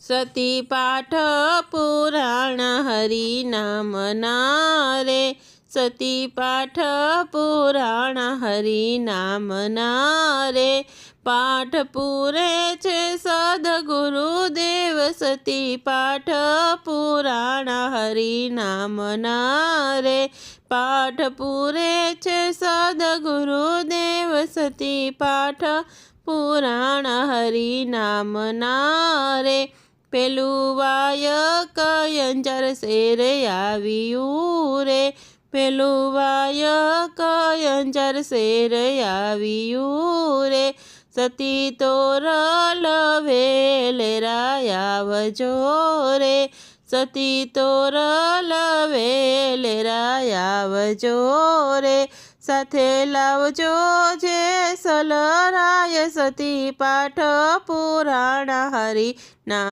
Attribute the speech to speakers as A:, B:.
A: સતી પાઠ પુરાણ હરિનામના રે સતી પાઠ પુરાણ હરિનામના રે પાઠ પૂરે છે સદગુરુદેવ. સતી પાઠ પુરાણ હરિનામના રે પાઠ પૂરે છે સદગુરુદેવ. સતી પાઠ પુરાણ હરિનામના રે પેલું વાયક અંજર શેર આવ્યું રે પેલું વાયક અંજર શેર આવ્યું રે સતી તોર લવેલેરાયાવજો રે સતી તોર લવેલેરાયાવજો રે સાથે લાવજો જે સલરાય સતી પાઠ પુરાણ હરિ ના